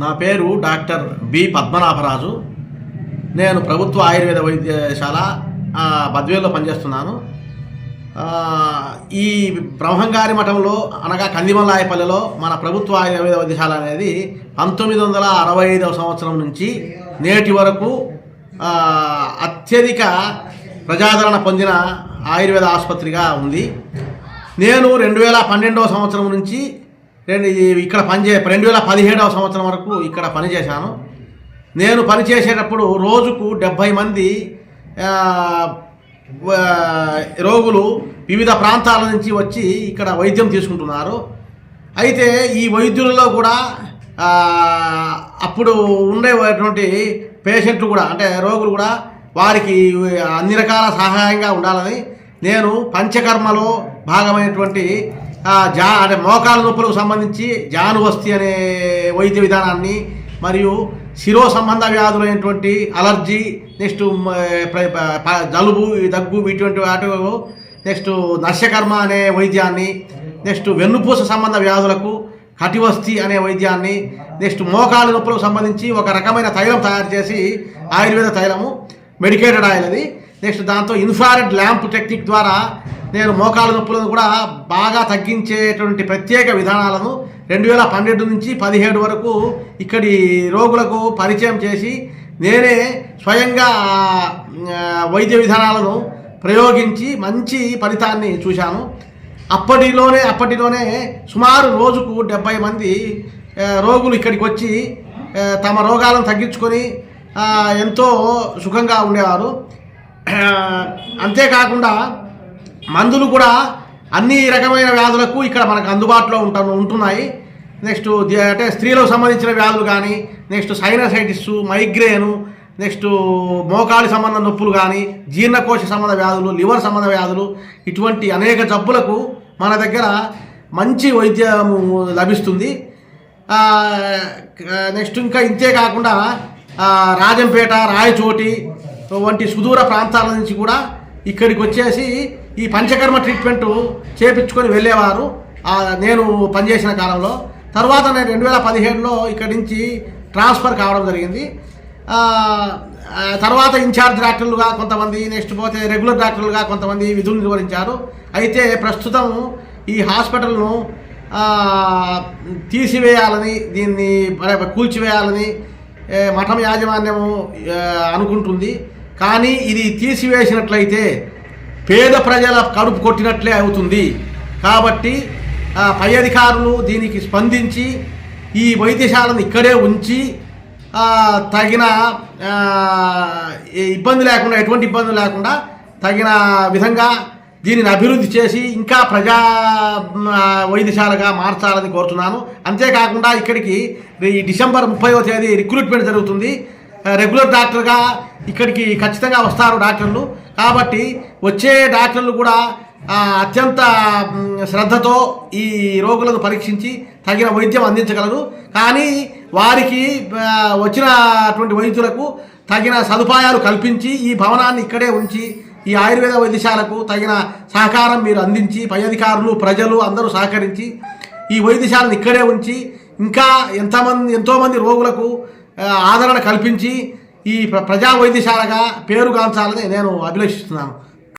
నా పేరు doctor B Padmanabharaju. నేను ప్రభుత్వ ఆయుర్వేద వైద్యశాల బద్వేలో పనిచేస్తున్నాను. ఈ బ్రహ్మంగారి మఠంలో అనగా కందిమల్లాయపల్లిలో మన ప్రభుత్వ ఆయుర్వేద వైద్యశాల అనేది పంతొమ్మిది వందల అరవై ఐదవ సంవత్సరం నుంచి నేటి వరకు అత్యధిక ప్రజాదరణ పొందిన ఆయుర్వేద ఆసుపత్రిగా ఉంది. నేను రెండు వేల పన్నెండవ సంవత్సరం నుంచి నేను ఇక్కడ పనిచే రెండు వేల పదిహేడవ సంవత్సరం వరకు ఇక్కడ పనిచేశాను నేను పనిచేసేటప్పుడు రోజుకు డెబ్భై మంది రోగులు వివిధ ప్రాంతాల నుంచి వచ్చి ఇక్కడ వైద్యం తీసుకుంటున్నారు. అయితే ఈ వైద్యులలో కూడా అప్పుడు ఉండేటువంటి పేషెంట్లు కూడా అంటే రోగులు కూడా వారికి అన్ని రకాల సహాయంగా ఉండాలని నేను పంచకర్మలో భాగమైనటువంటి జా అంటే మోకాల నొప్పులకు సంబంధించి జానువస్తి అనే వైద్య విధానాన్ని మరియు శిరో సంబంధ వ్యాధులైనటువంటి అలర్జీ నెక్స్ట్ జలుబు దగ్గు ఇటువంటి వాటి నెక్స్ట్ నశ్యకర్మ అనే వైద్యాన్ని నెక్స్ట్ వెన్నుపూస సంబంధ వ్యాధులకు కటివస్తి అనే వైద్యాన్ని నెక్స్ట్ మోకాలు నొప్పులకు సంబంధించి ఒక రకమైన తైలం తయారు చేసి ఆయుర్వేద తైలము మెడికేటెడ్ ఆయిల్ అది. నెక్స్ట్ దాంతో ఇన్ఫ్రారెడ్ ల్యాంప్ టెక్నిక్ ద్వారా నేను మోకాలు నొప్పులను కూడా బాగా తగ్గించేటువంటి ప్రత్యేక విధానాలను రెండు వేల పన్నెండు నుంచి పదిహేడు వరకు ఇక్కడి రోగులకు పరిచయం చేసి నేనే స్వయంగా వైద్య విధానాలను ప్రయోగించి మంచి ఫలితాన్ని చూశాను. అప్పటిలోనే అప్పటిలోనే సుమారు రోజుకు డెబ్బై మంది రోగులు ఇక్కడికి వచ్చి తమ రోగాలను తగ్గించుకొని ఎంతో సుఖంగా ఉండేవారు. అంతేకాకుండా మందులు కూడా అన్ని రకమైన వ్యాధులకు ఇక్కడ మనకు అందుబాటులో ఉంట ఉంటున్నాయి. నెక్స్ట్ అంటే స్త్రీలకు సంబంధించిన వ్యాధులు కానీ నెక్స్ట్ సైనసైటిస్ మైగ్రేను నెక్స్ట్ మోకాలి సంబంధ నొప్పులు కానీ జీర్ణకోశ సంబంధ వ్యాధులు లివర్ సంబంధ వ్యాధులు ఇటువంటి అనేక జబ్బులకు మన దగ్గర మంచి వైద్యము లభిస్తుంది. నెక్స్ట్ ఇంకా ఇంతే కాకుండా రాజంపేట రాయచోటి వంటి సుదూర ప్రాంతాల నుంచి కూడా ఇక్కడికి వచ్చేసి ఈ పంచకర్మ ట్రీట్మెంట్ చేపించుకొని వెళ్ళేవారు. నేను పనిచేసిన కాలంలో. తర్వాత నేను రెండు వేల పదిహేడులో ఇక్కడి నుంచి ట్రాన్స్ఫర్ కావడం జరిగింది. తర్వాత ఇన్ఛార్జ్ డాక్టర్లుగా కొంతమంది నెక్స్ట్ పోతే రెగ్యులర్ డాక్టర్లుగా కొంతమంది విధులు నిర్వహించారు అయితే ప్రస్తుతం ఈ హాస్పిటల్ను తీసివేయాలని దీన్ని కూల్చివేయాలని మఠం యాజమాన్యము అనుకుంటుంది. కానీ ఇది తీసివేసినట్లయితే పేద ప్రజల కడుపు కొట్టినట్లే అవుతుంది. కాబట్టి పై అధికారులు దీనికి స్పందించి ఈ వైద్యశాలను ఇక్కడే ఉంచి తగిన ఇబ్బంది లేకుండా ఎటువంటి ఇబ్బంది లేకుండా తగిన విధంగా దీనిని అభివృద్ధి చేసి ఇంకా ప్రజా వైద్యశాలగా మార్చాలని కోరుతున్నాను. అంతేకాకుండా ఇక్కడికి ఈ డిసెంబర్ ముప్పైవ తేదీ రిక్రూట్మెంట్ జరుగుతుంది. రెగ్యులర్ డాక్టర్గా ఇక్కడికి ఖచ్చితంగా వస్తారు డాక్టర్లు. కాబట్టి వచ్చే డాక్టర్లు కూడా అత్యంత శ్రద్ధతో ఈ రోగులను పరీక్షించి తగిన వైద్యం అందించగలరు. కానీ వారికి వచ్చినటువంటి వైద్యులకు తగిన సదుపాయాలు కల్పించి ఈ భవనాన్ని ఇక్కడే ఉంచి ఈ ఆయుర్వేద వైద్యశాలకు తగిన సహకారం మీరు అందించి పై అధికారులు ప్రజలు అందరూ సహకరించి ఈ వైద్యశాలను ఇక్కడే ఉంచి ఇంకా ఎంతమంది ఎంతోమంది రోగులకు ఆదరణ కల్పించి ఈ ప్ర- ప్రజా వైద్యశాలగా పేరుగాంచాలని నేను అభిలషిస్తున్నాను.